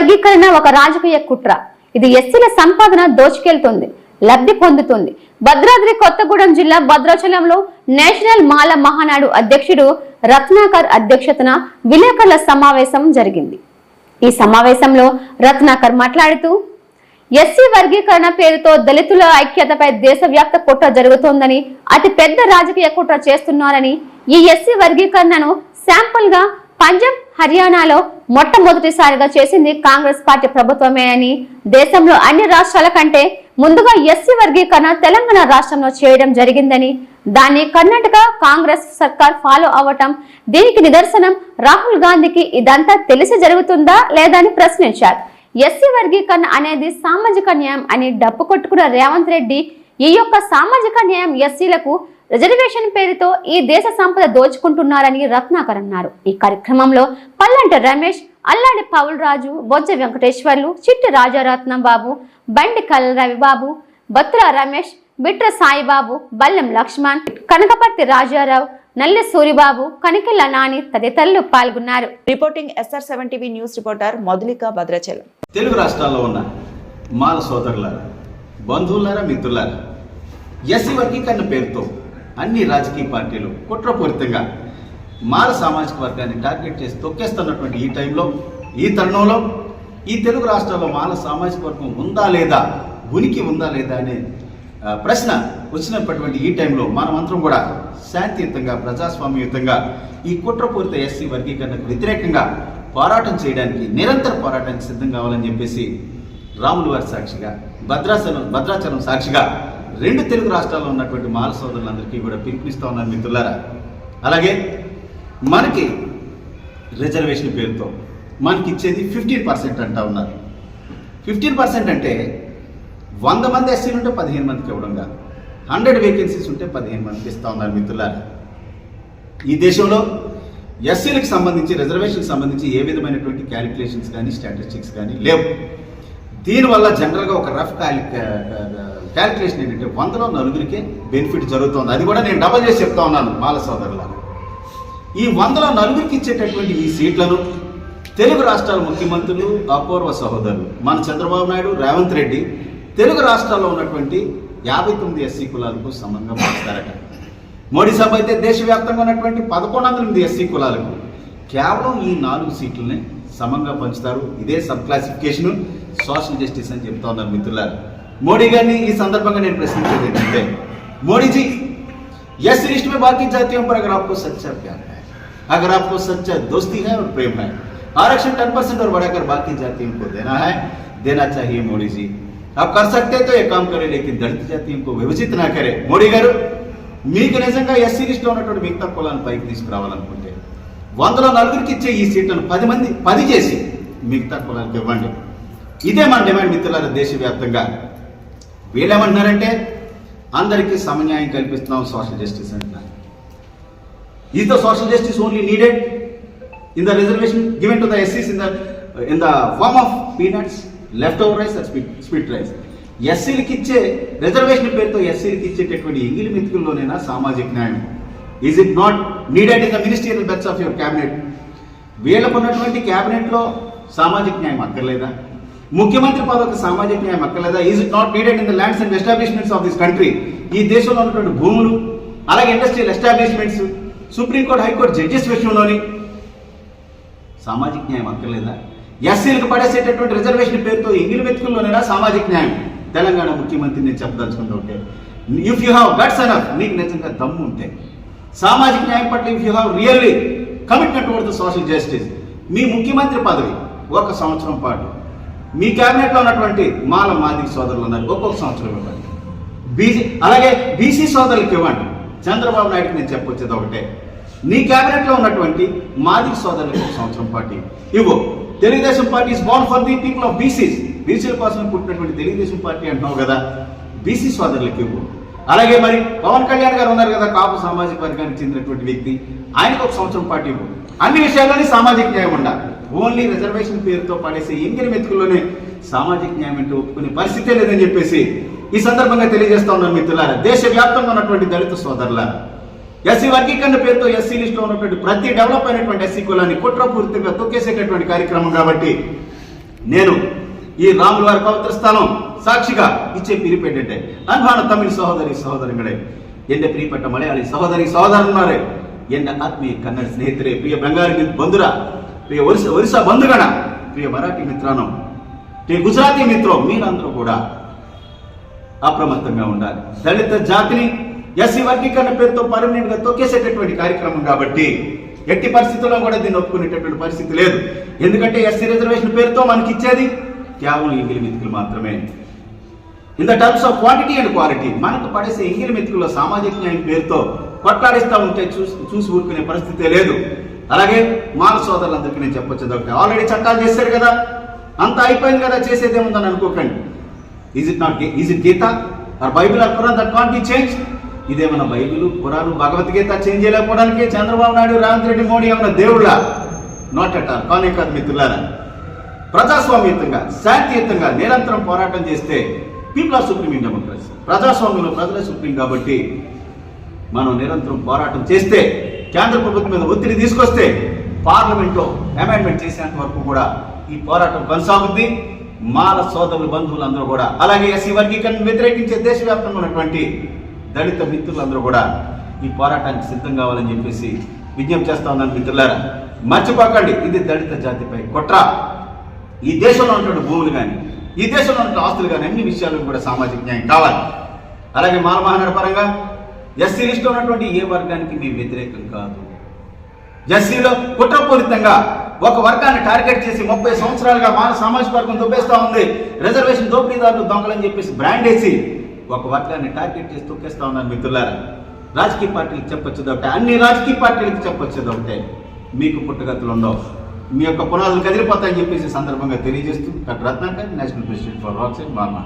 వర్గీకరణ ఒక రాజకీయ కుట్ర. ఇది ఎస్సీల సంపాదన దోచుకెళ్తుంది లబ్ధి పొందుతుంది. భద్రాద్రి కొత్తగూడెం జిల్లా భద్రాచలంలో నేషనల్ మాల మహానాడు అధ్యక్షుడు రత్నాకర్ అధ్యక్షతన విలేకరుల సమావేశం జరిగింది. ఈ సమావేశంలో రత్నాకర్ మాట్లాడుతూ ఎస్సీ వర్గీకరణ పేరుతో దళితుల ఐక్యతపై దేశవ్యాప్త కుట్ర జరుగుతోందని అతి పెద్ద రాజకీయ కుట్ర చేస్తున్నారని ఈ ఎస్సీ వర్గీకరణను శాంపుల్గా పంజాబ్ హర్యానాలో మొట్టమొదటిసారిగా చేసింది కాంగ్రెస్ పార్టీ ప్రభుత్వమేనని దేశంలో అన్ని రాష్ట్రాల కంటే ముందుగా ఎస్సీ వర్గీకరణ తెలంగాణ రాష్ట్రంలో చేయడం జరిగిందని దాన్ని కర్ణాటక కాంగ్రెస్ సర్కార్ ఫాలో అవ్వటం దీనికి నిదర్శనం రాహుల్ గాంధీకి ఇదంతా తెలిసి జరుగుతుందా లేదా అని ప్రశ్నించారు. ఎస్సీ వర్గీకరణ అనేది సామాజిక న్యాయం అని డప్పు కొట్టుకున్న రేవంత్ రెడ్డి ఈ యొక్క సామాజిక న్యాయం ఎస్సీలకు రిజర్వేషన్ పేరుతో ఈ దేశ సంపద దోచుకుంటున్నారని రత్నాకర్ అన్నారు. ఈ కార్యక్రమంలో పల్లంటి రమేష్ అల్లాడి పౌల్ రాజు బొజ్జ వెంకటేశ్వర్లు చిట్టి రాజారత్నం బాబు బండి కల్ రవిబాబు బత్తుల రమేష్ బిట్ర సాయిబాబు బల్లెం లక్ష్మణ్ కనకపర్తి రాజారావు నల్లి సూరిబాబు కనికెళ్ళ నాని తదితరులు పాల్గొన్నారు. Reporting SR seven TV news reporter Madhulika Bhadrachalam. Telugu రాష్ట్రాల్లో ఉన్న మాల సోదరులారా బంధువులారా మిత్రులారా ఎస్సీ వర్గీకరణ పేరుతో అన్ని రాజకీయ పార్టీలు కుట్రపూరితంగా మాల సామాజిక వర్గాన్ని టార్గెట్ చేసి తొక్కేస్తున్నటువంటి ఈ టైంలో ఈ తరుణంలో ఈ తెలుగు రాష్ట్రాల్లో మాల సామాజిక వర్గం ఉందా లేదా ఉనికి ఉందా లేదా అనే ప్రశ్న వచ్చినటువంటి ఈ టైంలో మనమంతరం కూడా శాంతియుతంగా ప్రజాస్వామ్యయుతంగా ఈ కుట్రపూరిత ఎస్సీ వర్గీకరణకు వ్యతిరేకంగా పోరాటం చేయడానికి నిరంతర పోరాటానికి సిద్ధం కావాలని చెప్పేసి రాములు వారి సాక్షిగా భద్రాచలం భద్రాచలం సాక్షిగా రెండు తెలుగు రాష్ట్రాల్లో ఉన్నటువంటి మాల సోదరులందరికీ కూడా పిలుపునిస్తా ఉన్నాను మిత్రులారా. అలాగే మనకి రిజర్వేషన్ పేరుతో మనకి ఇచ్చేది ఫిఫ్టీన్ పర్సెంట్ అంటా ఉన్నారు. ఫిఫ్టీన్ పర్సెంట్ అంటే వంద మంది ఎస్సీలు ఉంటే పదిహేను మందికి ఇవ్వడం కాదు. హండ్రెడ్ వేకెన్సీస్ ఉంటే పదిహేను మందికి ఇస్తూ ఉన్నారు మిత్రులారా. ఈ దేశంలో ఎస్సీలకు సంబంధించి రిజర్వేషన్కి సంబంధించి ఏ విధమైనటువంటి క్యాలిక్యులేషన్స్ కానీ స్టాటిస్టిక్స్ కానీ లేవు. దీనివల్ల జనరల్గా ఒక రఫ్ క్యాలిక్యులేషన్ ఏంటంటే వందలో నలుగురికే బెనిఫిట్ జరుగుతుంది. అది కూడా నేను డబల్ చేసి చెప్తా ఉన్నాను మాల సోదరుల ఈ వందలో నలుగురికి ఇచ్చేటటువంటి ఈ సీట్లను తెలుగు రాష్ట్రాల ముఖ్యమంత్రులు అపూర్వ సహోదరులు మన చంద్రబాబు నాయుడు రేవంత్ రెడ్డి తెలుగు రాష్ట్రాల్లో ఉన్నటువంటి యాభై తొమ్మిది ఎస్సీ కులాలకు సమంగా మార్చారట మోడీ సభ అయితే దేశవ్యాప్తంగా ఉన్నటువంటి పదకొండు వందల ఎనిమిది ఎస్సీ కులాలకు కేవలం ఈ నాలుగు సీట్లనే సమంగా పంచుతారు ఇదే సబ్ క్లాసిఫికేషన్ సోషల్ జస్టిస్ అని చెప్తా ఉన్నారు మిత్రులారు మోడీ గారిని ఈ సందర్భంగా నేను ప్రశ్నించేది ఏంటంటే మోడీజీ यस लिस्ट में बाकी जातियों पर अगर आपको सच्चा प्यार है अगर आपको सच्चा दोस्ती है और प्रेम है आरक्षण टेन परसेंट और बढ़ाकर बाकी जातियों को देना है देना चाहिए मोदी जी आप कर सकते हैं तो ये काम करें लेकिन दलित जातियों को विभजित ना करें మోడీ గారు మీకు నిజంగా ఎస్సీ లిస్ట్లో ఉన్నటువంటి మిగతా కులాలను పైకి తీసుకురావాలనుకుంటే వందలో నలుగురికి ఇచ్చే ఈ సీట్లను పది మంది పది చేసి మిగతా కులాలకు ఇవ్వండి. ఇదే మన డిమాండ్ మిత్రులారా దేశవ్యాప్తంగా. వీళ్ళేమంటున్నారంటే అందరికీ సమన్యాయం కల్పిస్తున్నాం సోషల్ జస్టిస్ అంటున్నారు. Is the social justice only needed in the reservation given to the ఎస్సీస్ in the in the form of peanuts left over rice speed speed rice. ఎస్సీలకి ఇచ్చే రిజర్వేషన్ పేరుతో ఎస్సీలకి ఇచ్చేటటువంటి ఎంగిలి మెతుకుల్లోనైనా సామాజిక న్యాయం. Is it not needed in the ministerial berths of your cabinet వీళ్ళకు ఉన్నటువంటి క్యాబినెట్లో సామాజిక న్యాయం అక్కర్లేదా? ముఖ్యమంత్రి పదవికి సామాజిక న్యాయం అక్కర్లేదా? Is it not needed in the lands and establishments of this country ఈ దేశంలో ఉన్నటువంటి భూములు అలాగే industrial establishments supreme court high court judges విషయంలోని సామాజిక న్యాయం అక్కర్లేదా? ఎస్సీలకు పడేసేటటువంటి రిజర్వేషన్ పేరుతో ఎంగిలి వెతుకుల్లోనైనా సామాజిక న్యాయం? తెలంగాణ ముఖ్యమంత్రి నేను చెప్పదలుచుకుంటూ ఉంటే. If you have guts enough నీకు నిజంగా దమ్ము ఉంటే. సామాజిక న్యాయం పట్ల if you have really commitment toward the social justice మీ ముఖ్యమంత్రి పదవి ఒక సంవత్సరం పాటు. మీ క్యాబినెట్లో ఉన్నటువంటి మాల మాదిక సోదరులు ఉన్నారు ఒక్కొక్క సంవత్సరం ఇవ్వండి. బీజీ అలాగే బీసీ సోదరులకు ఇవ్వండి. చంద్రబాబు నాయుడుకి నేను చెప్పొచ్చేది ఒకటే. నీ క్యాబినెట్లో ఉన్నటువంటి మాదిక సోదరులకు ఒక సంవత్సరం పార్టీ ఇవ్వు. Telugu Desam party is born for the people of BCs బీసీల కోసం పుట్టినటువంటి తెలుగుదేశం పార్టీ అంటున్నావు కదా. బీసీ సోదరులకు ఇవ్వు. అలాగే మరి పవన్ కళ్యాణ్ గారు ఉన్నారు కదా కాపు సామాజిక వర్గానికి చెందినటువంటి వ్యక్తి. ఆయనకు ఒక సంవత్సరం పాటు ఇవ్వు. అన్ని విషయాల్లోనే సామాజిక న్యాయం ఉండాలి. ఓన్లీ రిజర్వేషన్ పేరుతో పడేసే ఎంగిలి మెతుకుల్లోనే సామాజిక న్యాయం అంటే ఒప్పుకునే పరిస్థితే లేదని చెప్పేసి ఈ సందర్భంగా తెలియజేస్తా ఉన్నాను మిత్రులారా. దేశవ్యాప్తంగా ఉన్నటువంటి దళిత సోదరులారా ఎస్సీ వర్గీకరణ పేరుతో ఎస్సీ లిస్టులో ఉన్నటువంటి ప్రతి డెవలప్ అయినటువంటి ఎస్సీ కులాన్ని కుట్రపూరితంగా తొక్కేసేటటువంటి కార్యక్రమం కాబట్టి నేను ಈ ರಾಮುಲ್ ವಾರ ಪವಿತ್ರ ಸ್ಥಾನ ಸಾಕ್ಷಿಗ ಇಚ್ಛೆ ಪಿರಿಪೇಟೆ ಅನ್ಭಾಣ ತಮಿಳ್ ಸಹೋದರಿ ఎండ ಎಂದ ಪ್ರಿಯಪಟ್ಟ సహోదరి ಸಹೋದರಿ ಸಹೋದರನಾರೇ ಎಂದ ಆತ್ಮೀಯ ಕನ್ನಡ ప్రియ బెంగాలీ ಬಂಗಾಳಿ ಬಂಧುರ ప్రియ ఒరిస ఒరిసా బంధుగణ ప్రియ మరాఠీ మిత్రానం ప్రియ గుజరాతీ మిత్రం మీరందరూ కూడా అప్రమత్తంగా ఉండాలి. దళిత జాతిని ఎస్సీ వర్గీకరణ పేరుతో పర్మనెంట్గా తొక్కేసేటటువంటి కార్యక్రమం కాబట్టి ఎట్టి పరిస్థితుల్లో కూడా దీన్ని ఒప్పుకునేటటువంటి పరిస్థితి లేదు. ఎందుకంటే ఎస్సీ రిజర్వేషన్ పేరుతో మనకి ఇచ్చేది కేవలం ఇంగిలి మెతుకులు మాత్రమే. In the terms of quantity and quality మనకు పడేసే ఇంగిలి మెతుకుల్లో సామాజిక న్యాయం పేరుతో కొట్లాడిస్తూ ఉంటే చూసి చూసి ఊరుకునే పరిస్థితే లేదు. అలాగే మాల సోదరులందరికీ నేను చెప్పొచ్చు ఒకటి. ఆల్రెడీ చట్టాలు చేశారు కదా. అంత అయిపోయింది కదా చేసేది ఏముందని అనుకోకండి. Is it not is it Gita or Bible or Quran that can't be change ఇదేమన్నా బైబిల్ ఖురాన్ భగవద్గీత చేంజ్ చేయలేకపోవడానికి చంద్రబాబు నాయుడు రేవంత్ రెడ్డి మోడీ ఏమన్నా దేవుళ్ళ? నాట్ అట్ ఆల్ కానే కాదు మిత్రులారా. ప్రజాస్వామ్యతంగా శాంతియుతంగా నిరంతరం పోరాటం చేస్తే people of supreme in democracy ప్రజాస్వామ్యంలో ప్రజలే సుప్రీం కాబట్టి మనం నిరంతరం పోరాటం చేస్తే కేంద్ర ప్రభుత్వం మీద ఒత్తిడి తీసుకొస్తే పార్లమెంట్లో అమెండ్మెంట్ చేసేంత వరకు కూడా ఈ పోరాటం కొనసాగుద్ది. మాల సోదరులు బంధువులందరూ కూడా అలాగే ఎస్సీ వర్గీకరణ వ్యతిరేకించే దేశవ్యాప్తంగా ఉన్నటువంటి దళిత మిత్రులందరూ కూడా ఈ పోరాటానికి సిద్ధం కావాలని చెప్పేసి విజ్ఞప్తి చేస్తా ఉన్నాను మిత్రులారా. మర్చిపోకండి ఇది దళిత జాతిపై కుట్ర. ఈ దేశంలో ఉన్నటువంటి భూములు కానీ ఈ దేశంలో ఉన్న ఆస్తులు కానీ అన్ని విషయాలకు కూడా సామాజిక న్యాయం కావాలి. అలాగే మాల పరంగా ఎస్సీ లిస్టులో ఉన్నటువంటి ఏ వర్గానికి మేము వ్యతిరేకం కాదు. ఎస్సీలో కుట్రపూరితంగా ఒక వర్గాన్ని టార్గెట్ చేసి ముప్పై సంవత్సరాలుగా మానవ సామాజిక వర్గం దొబ్బేస్తా ఉంది. రిజర్వేషన్ దోపిడీదారులు దొంగలని చెప్పేసి బ్రాండ్ వేసి ఒక వర్గాన్ని టార్గెట్ చేసి తొక్కేస్తా ఉన్నారు మిత్రులారా. రాజకీయ పార్టీలకు చెప్పొచ్చు ఒకటే. అన్ని రాజకీయ పార్టీలకు చెప్పొచ్చు ఒకటే. మీకు పుట్టగతులు ఉండవు. మీ యొక్క పునాదులు కదిలిపోతాయని చెప్పేసి సందర్భంగా తెలియజేస్తూ doctor Ratnakar national president for rocks బాగా